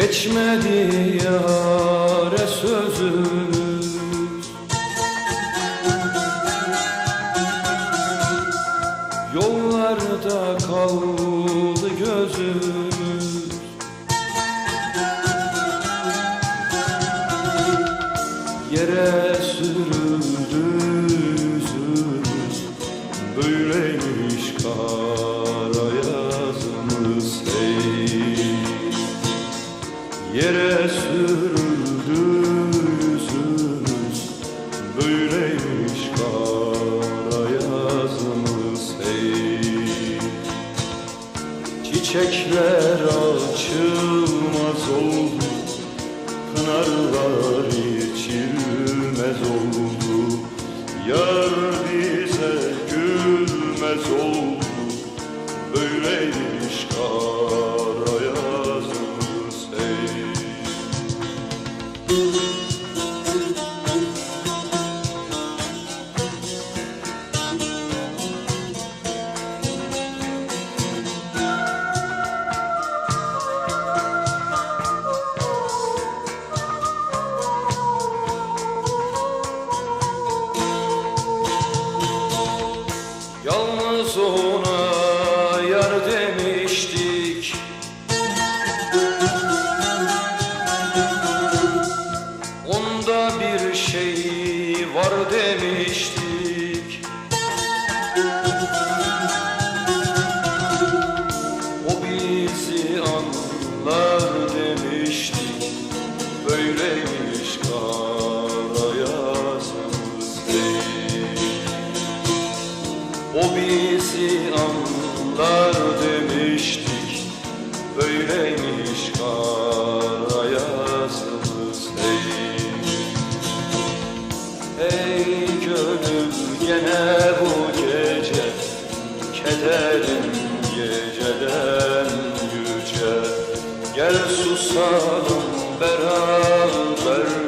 Geçmedi yâre sözümüz. Yollarda kaldı gözümüz. Yere sürüldü yüzümüz. Böyleymiş kara yazımız Yere sürüldü yüzümüz. Böyleymiş kara yazımız hey Çiçekler açılmaz oldu Pınarlar içilmez oldu. Yar bize gülmez oldu Böyleymiş kara Yalnız var demiştik. O bizi anlar demiştik. Böyleymiş kara yazımız değil o bizi anlar gene bu gece Kederin geceden yüce. Gel susalım Böyleymiş